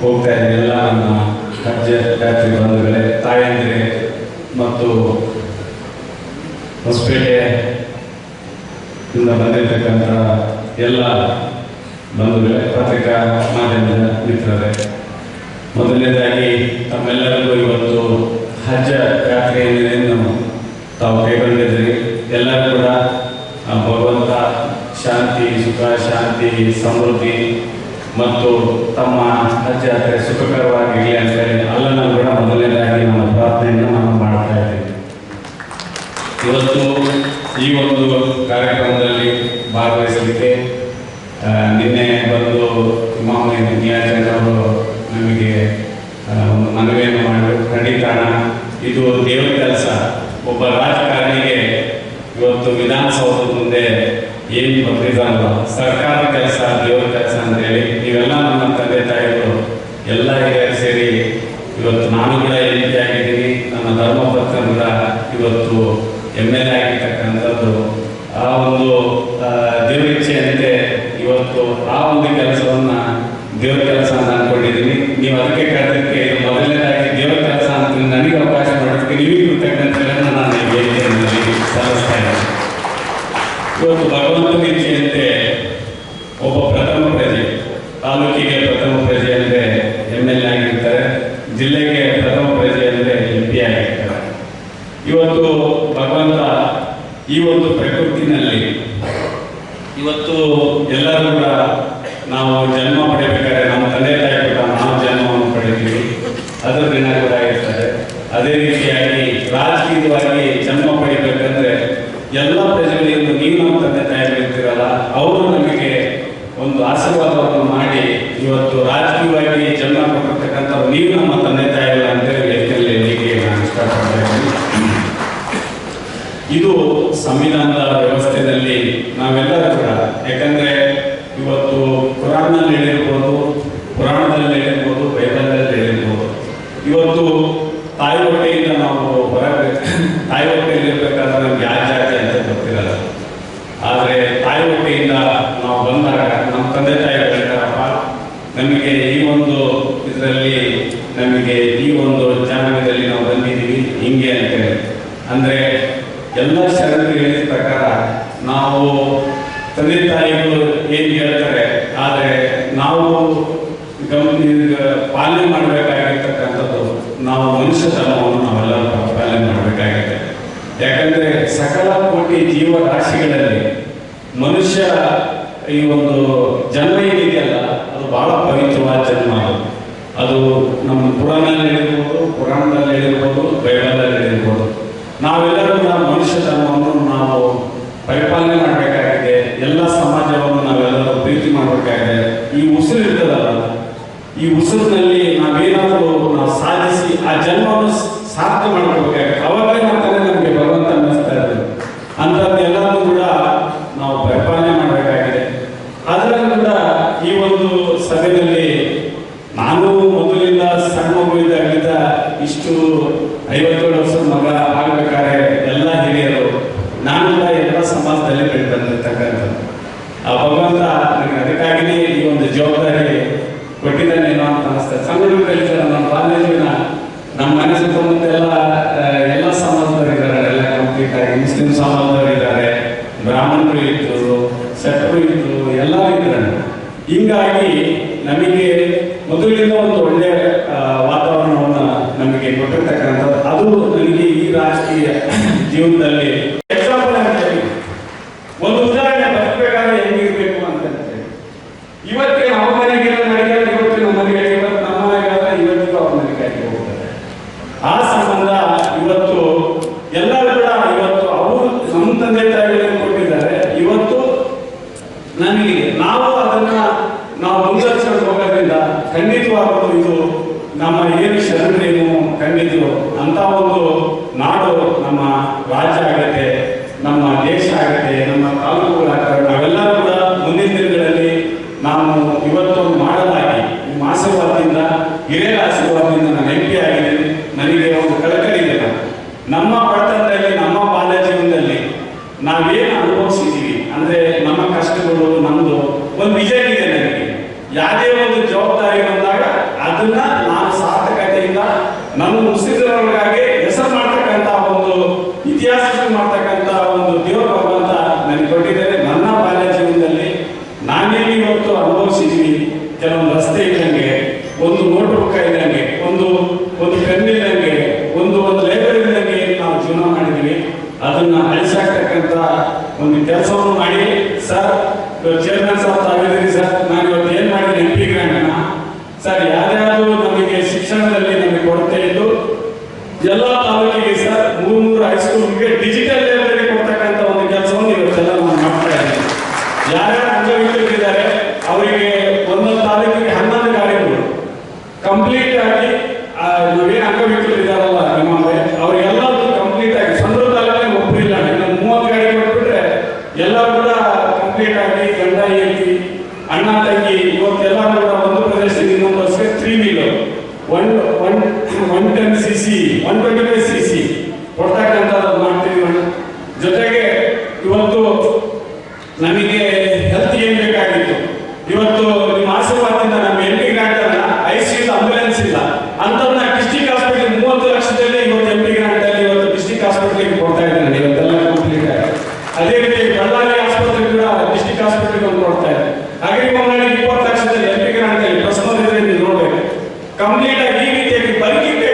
ಹೋಗ್ತಾ ಇದ್ದೀನಿ. ಎಲ್ಲ ನನ್ನ ಅಜ್ಜ ಜಾತ್ರೆ ಬಂಧುಗಳೇ, ತಾಯಂದಿರೆ, ಮತ್ತು ಹೊಸಪೇಟೆ ಇಂದ ಬಂದಿರತಕ್ಕಂಥ ಎಲ್ಲ ಬಂಧುಗಳೇ, ಪತ್ರಿಕಾ ಮಾಧ್ಯಮದ ಮಿತ್ರರೇ. ಮೊದಲನೇದಾಗಿ, ತಮ್ಮೆಲ್ಲರಿಗೂ ಇವತ್ತು ಹಜ್ಜ ಯಾತ್ರೆಯನ್ನು ತಾವು ಕೈಗೊಂಡಿದ್ದೀರಿ. ಎಲ್ಲರೂ ಕೂಡ ಭಗವಂತ ಶಾಂತಿ, ಸುಖ, ಶಾಂತಿ, ಸಮೃದ್ಧಿ ಮತ್ತು ತಮ್ಮ ಅಜ್ಜಾತ್ರೆ ಸುಖಕರವಾಗಿರಲಿ ಸುಖಕರವಾಗಿರಲಿ ಅಂತೇಳಿ ಅಲ್ಲನ್ನು ಕೂಡ ಮೊದಲನೇದಾಗಿ ನಮ್ಮ ಪ್ರಾರ್ಥನೆಯನ್ನು ನಾವು ಮಾಡ್ತಾ ಇದ್ದೀವಿ ಇವತ್ತು ಈ ಒಂದು ಕಾರ್ಯಕ್ರಮದಲ್ಲಿ ಭಾಗವಹಿಸಲಿಕ್ಕೆ ನಿನ್ನೆ ಬಂದು ಮಾಮೂಲಿ ನಿಯಾಜನವರು ನಮಗೆ ಒಂದು ಮನವಿಯನ್ನು ಮಾಡಿ ಖಂಡಿತಾಣ ಇದು ದೇವರ ಕೆಲಸ ಒಬ್ಬ ರಾಜಕಾರಣಿಗೆ ಇವತ್ತು ವಿಧಾನಸೌಧದ ಮುಂದೆ ಏನು ಬರ್ತಿದ್ದಾರಲ್ಲ ಸರ್ಕಾರದ ಕೆಲಸ ದೇವ್ರ ಕೆಲಸ ಅಂತೇಳಿ ನೀವೆಲ್ಲ ನಮ್ಮ ತಂದೆ ತಾಯಿಗಳು ಎಲ್ಲ ಹಿರಿಯರು ಸೇರಿ ಇವತ್ತು ನಾನು ಕೂಡ ಎಂ ಪಿ ಆಗಿದ್ದೀನಿ. ನನ್ನ ಧರ್ಮಪತ್ನಿಂದ ಇವತ್ತು ಎಂ ಎಲ್ ಎ ಆಗಿರ್ತಕ್ಕಂಥದ್ದು. ಆ ಒಂದು ಆ, ದೇವರ ಇಚ್ಛೆಯಂತೆ ಇವತ್ತು ಆ ಒಂದು ಕೆಲಸವನ್ನು ದೇವ್ರ ಕೆಲಸ ಅಂತ ಅಂದ್ಕೊಂಡಿದ್ದೀನಿ ನೀವು ಅದಕ್ಕೆ ಕರೆದಕ್ಕೆ ಮೊದಲನೇ ಮೊದಲನೇದಾಗಿ ದೇವ್ರ ಕೆಲಸ ಅಂತ ನನಗೆ ಅವಕಾಶ ಮಾಡೋದಕ್ಕೆ ನೀವು ಕೃತಜ್ಞತೆಗಳನ್ನು ನಾನು ವೇದಿಕೆಯಲ್ಲಿ ಸಲ್ಲಿಸ್ತಾ ಇದ್ದೀನಿ. ಇವತ್ತು ಭಗವಂತನ ಇಚ್ಛೆಯಂತೆ ಒಬ್ಬ ಪ್ರಥಮ ಪ್ರಜೆ ಪ್ರಥಮ ಪ್ರಜೆ ಅಂದರೆ ಎಂ ಎಲ್ ಎ ಆಗಿರ್ತಾರೆ. ಜಿಲ್ಲೆಗೆ ಪ್ರಥಮ ಪ್ರಜೆ ಅಂದರೆ ಎಂ ಪಿ ಆಗಿರ್ತಾರೆ. ಇವತ್ತು ಭಗವಂತ ಈ ಒಂದು ಪ್ರಕೃತಿನಲ್ಲಿ ಇವತ್ತು ಎಲ್ಲರೂ ಕೂಡ ನಾವು ಜನ್ಮ ಪಡೆಯಬೇಕಾದ್ರೆ ನಮ್ಮ ತಂದೆ ತಾಯಿ ಕೂಡ ನಾವು ಜನ್ಮವನ್ನು ಪಡೆದಿವಿ ಅದರ ದಿನ ಕೂಡ ಇರ್ತದೆ ಅದೇ ರೀತಿಯಾಗಿ ರಾಜಕೀಯವಾಗಿ ಜನ್ಮ ಪಡಿಬೇಕಂದ್ರೆ ಎಲ್ಲ ಪ್ರಜೆಗಳಿಂದ ನೀವು ನಮ್ಮ ತಂದೆ ತಾಯಿಗಳಿರ್ತೀರಲ್ಲ ಅವರು ನಮಗೆ ಒಂದು ಆಶೀರ್ವಾದವನ್ನು ಮಾಡಿ ಇವತ್ತು ರಾಜಕೀಯವಾಗಿ ಜನ್ಮ ಕೊಟ್ಟಿರ್ತಕ್ಕಂಥವ್ರು ನೀವು ನಮ್ಮ ತಂದೆ ತಾಯಿಗಳು ಅಂತೇಳಿ ವೇದಿಕೆಯಲ್ಲಿ ಹೇಳಲಿಕ್ಕೆ ನಾನು ಇಷ್ಟಪಡ್ತಾ ಇದು ಸಂವಿಧಾನದ ವ್ಯವಸ್ಥೆಯಲ್ಲಿ ನಾವೆಲ್ಲರೂ ಕೂಡ, ಯಾಕಂದ್ರೆ ಇವತ್ತು ಪುರಾಣದಲ್ಲಿ ಹೇಳಿರ್ಬೋದು ಪುರಾಣದಲ್ಲಿ ಹೇಳಿರ್ಬೋದು ಬೈಬಲ್ನಲ್ಲಿ ಹೇಳಿರ್ಬೋದು ಇವತ್ತು ತಾಯಿ ಹೊಟ್ಟೆಯಿಂದ ನಾವು ಹೊರಗೆ ತಾಯಿ ಹೊಟ್ಟೆಯಲ್ಲಿ ಇರ್ಬೇಕಾದ್ರೆ ನಮ್ಗೆ ಯಾವ ಜಾತಿ ಅಂತ ಗೊತ್ತಿರಲ್ಲ ಆದರೆ ತಾಯಿ ಹೊಟ್ಟೆಯಿಂದ ನಾವು ಬಂದಾಗ ನಮ್ಮ ತಂದೆ ತಾಯಿ ಹೇಳ್ತಾರಪ್ಪ ನಮಗೆ ಈ ಒಂದು ಇದರಲ್ಲಿ ನಮಗೆ ಈ ಒಂದು ಜನಾಂಗದಲ್ಲಿ ನಾವು ಬಂದಿದ್ದೀವಿ ಹಿಂಗೆ ಅಂತೇಳಿ ಅಂದರೆ ಎಲ್ಲ ಶರಣರು ಹೇಳಿದ ಪ್ರಕಾರ ನಾವು ತಂದೆ ತಾಯಿಗಳು ಏನು ಹೇಳ್ತಾರೆ, ಆದರೆ ನಾವು ಗಮನ ಪಾಲನೆ ಮಾಡಬೇಕಾಗಿರ್ತಕ್ಕಂಥದ್ದು ನಾವು ಮನುಷ್ಯ ಧರ್ಮವನ್ನು ನಾವೆಲ್ಲರೂ ಪಾಲನೆ ಮಾಡಬೇಕಾಗಿದೆ ಯಾಕಂದ್ರೆ ಸಕಲ ಕೋಟಿ ಜೀವರಾಶಿಗಳಲ್ಲಿ ಮನುಷ್ಯ ಈ ಒಂದು ಜನ್ಮ ಏನಿದೆಯಲ್ಲ ಅದು ಬಹಳ ಪವಿತ್ರವಾದ ಜನ್ಮ ಅದು ಅದು ನಮ್ಮ ಪುರಾಣದಲ್ಲಿ ಹೇಳಿರ್ಬೋದು ಪುರಾಣದಲ್ಲಿ ಹೇಳಿರ್ಬೋದು ಬೈಬಲಲ್ಲಿ ಹೇಳಿರ್ಬೋದು ನಾವೆಲ್ಲರೂ ಕೂಡ ಮನುಷ್ಯ ಧರ್ಮವನ್ನು ನಾವು ಪರಿಪಾಲನೆ ಮಾಡಬೇಕಾಗಿದೆ ಎಲ್ಲ ಸಮಾಜವನ್ನು ನಾವೆಲ್ಲರೂ ಪ್ರೀತಿ ಮಾಡಬೇಕಾಗಿದೆ ಈ ಉಸಿರು ಇರ್ತದಲ್ಲ ಉಸಿರಿನಲ್ಲಿ ನಾವೇನಾದರೂ ನಾವು ಸಾಧಿಸಿ ಆ ಜನ್ಮವನ್ನು ಸಾರ್ಥ ಸಾರ್ಥಕ ಅವಾಗ ಮಾತ್ರ ನಮಗೆ ಭಗವಂತ ಅನ್ನಿಸ್ತಾ ಇರೋದು ಅಂಥದ್ದೆಲ್ಲರೂ ಕೂಡ ನಾವು ಪರಿಪಾಲನೆ ಮಾಡಬೇಕಾಗಿದೆ. ಅದರಿಂದ ಈ ಒಂದು ಸಭೆಯಲ್ಲಿ ನಾನು ಮೊದಲಿಂದ ಸಣ್ಣ ಮಗುವಿದ್ದಾಗಲಿದ್ದ ಇಷ್ಟು ಐವತ್ತೇಳು ವರ್ಷದ ಮಗ ಆಗಬೇಕಾದ್ರೆ ಎಲ್ಲ ಹಿರಿಯರು, ನಾನು ಕೂಡ ಎಲ್ಲ ಸಮಾಜದಲ್ಲಿ ಬೆಳೆದಂತಿರ್ತಕ್ಕಂಥದ್ದು. ಆ ಭಗವಂತ ನನಗೆ ಅದಕ್ಕಾಗಿಯೇ ಈ ಒಂದು ಜವಾಬ್ದಾರಿ ಕೊಟ್ಟಿದ್ದಾನೇನೋ ಅಂತ ಸಂಘಟನೆ ಕಲಿತಾರೆ ನಮ್ಮ ಕಾಲೇಜಿನ ನಮ್ಮ ಮನೆ ಸುತ್ತಮುತ್ತ ಎಲ್ಲ ಎಲ್ಲ ಸಮಾಜದವರು ಇದ್ದಾರೆ, ಎಲ್ಲ ಕಂಪ್ಲೀಟ್ ಆಗಿ ಮುಸ್ಲಿಂ ಸಮಾಜದವರು ಇದ್ದಾರೆ, ಬ್ರಾಹ್ಮಣರು ಇದ್ರು ಶೆಟ್ಟರು ಇದ್ರು ಎಲ್ಲ ಇದ್ದಾರೆ. ಹಿಂಗಾಗಿ ನಮಗೆ ಮೊದಲಿಂದ ಒಂದು ಒಳ್ಳೆಯ ವಾತಾವರಣವನ್ನು ನಮಗೆ ಕೊಟ್ಟಿರ್ತಕ್ಕಂಥದ್ದು. ಅದು ನನಗೆ ಈ ರಾಜಕೀಯ ಜೀವನದಲ್ಲಿ ಎಕ್ಸಾಂಪಲ್ ಅಂತ ಹೇಳಿ ಒಂದು ಉದಾಹರಣೆ ಬದುಕಬೇಕಾದ್ರೆ ಹೆಂಗಿರ್ಬೇಕು ಅಂತ ಹೇಳಿ ಇವತ್ತಿಗೆ ನಮ್ಮ ಮನೆಗೆ ನಡೆಯಲ್ಲ ಇವತ್ತು ನಮ್ಮ ಮನೆಗೆ ಇವತ್ತು ನಮ್ಮ ಮನೆಗಾದ್ರೆ ಇವತ್ತಿಗೂ ಅವ್ರ ಮನೆಗಾಗಿ ಹೋಗ್ತಾರೆ ಆ ಸಂಬಂಧ ಇವತ್ತು ಎಲ್ಲರೂ ಕೂಡ ಇವತ್ತು ಅವರು ನಮ್ಮ ತಂದೆ ತಾಯಿಗಳಿಗೆ ಕೊಟ್ಟಿದ್ದಾರೆ ಇವತ್ತು ನಮಗೆ ನಾವು ಅದನ್ನ ನಾವು ಮುಂದುವರಿಸಿಕೊಂಡು ಹೋಗೋದ್ರಿಂದ ಖಂಡಿತವಾಗಲು ಇದು ನಮ್ಮ ಏನು ಶರಣರೇನು ಖಂಡಿತವು ಅಂತ ಒಂದು ನಾಡು ನಮ್ಮ ರಾಜ್ಯ ಆಗತ್ತೆ, ನಮ್ಮ ದೇಶ ಆಗತ್ತೆ. ನಮ್ಮ ಮುಸ್ಲಿಮರೊಳಗಾಗಿ ಹೆಸರು ಮಾಡ್ತಕ್ಕಂತಹ ಒಂದು ಇತಿಹಾಸ ಮಾಡ್ತಕ್ಕಂಥ ಆಗಲಿ ಗಂಡ, ಹೆಂಡತಿ, ಅಣ್ಣ, ತಂಗಿ ಇವತ್ತೆಲ್ಲ ಕೂಡ ಒಂದು ಪ್ರದೇಶದಿಂದ ಇನ್ನೊಂದು ವರ್ಷಕ್ಕೆ three wheeler one one one ten C C one twenty five C C ಕೊಡ್ತಕ್ಕಂಥ கொள்ளையிட நீதி தேடி பருகிட்டு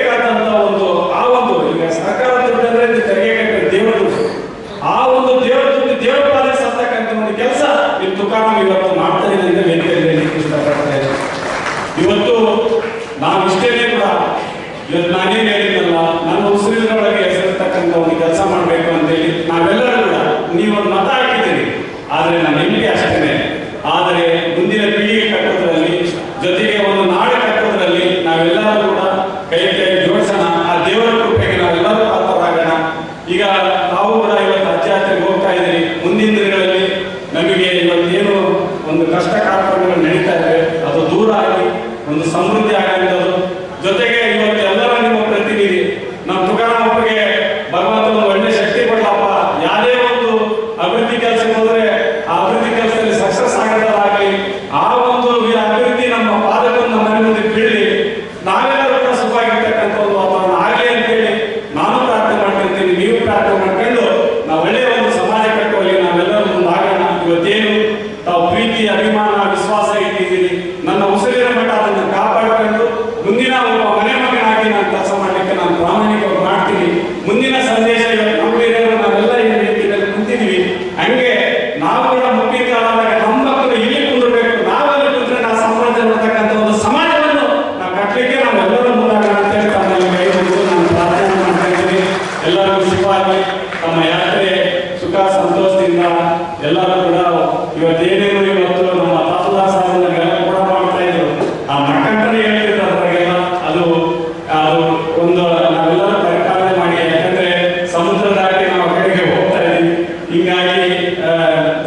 ಒಂದು ನಾವೆಲ್ಲರೂ ಪರಿಪಾಲನೆ ಮಾಡಿ, ಯಾಕಂದ್ರೆ ಸಮುದ್ರ ದಾಟಿ ನಾವು ಕಡೆಗೆ ಹೋಗ್ತಾ ಇದ್ದೀವಿ. ಹೀಗಾಗಿ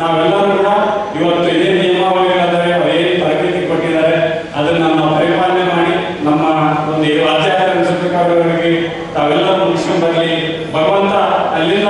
ನಾವೆಲ್ಲರೂ ಕೂಡ ಇವತ್ತು ಏನ್ ನಿಯಮಾವಳಿಗಳಾದರೆ, ಅವ್ರು ಏನ್ ತರಬೇತಿ ಕೊಟ್ಟಿದ್ದಾರೆ, ಅದನ್ನ ನಾವು ಪರಿಪಾಲನೆ ಮಾಡಿ, ನಮ್ಮ ಒಂದು ಆಚರಣೆ ತಾವೆಲ್ಲರೂ ಮುಗಿಸ್ಕೊಂಡು ಬರಲಿ. ಭಗವಂತ ಅಲ್ಲಿಂದ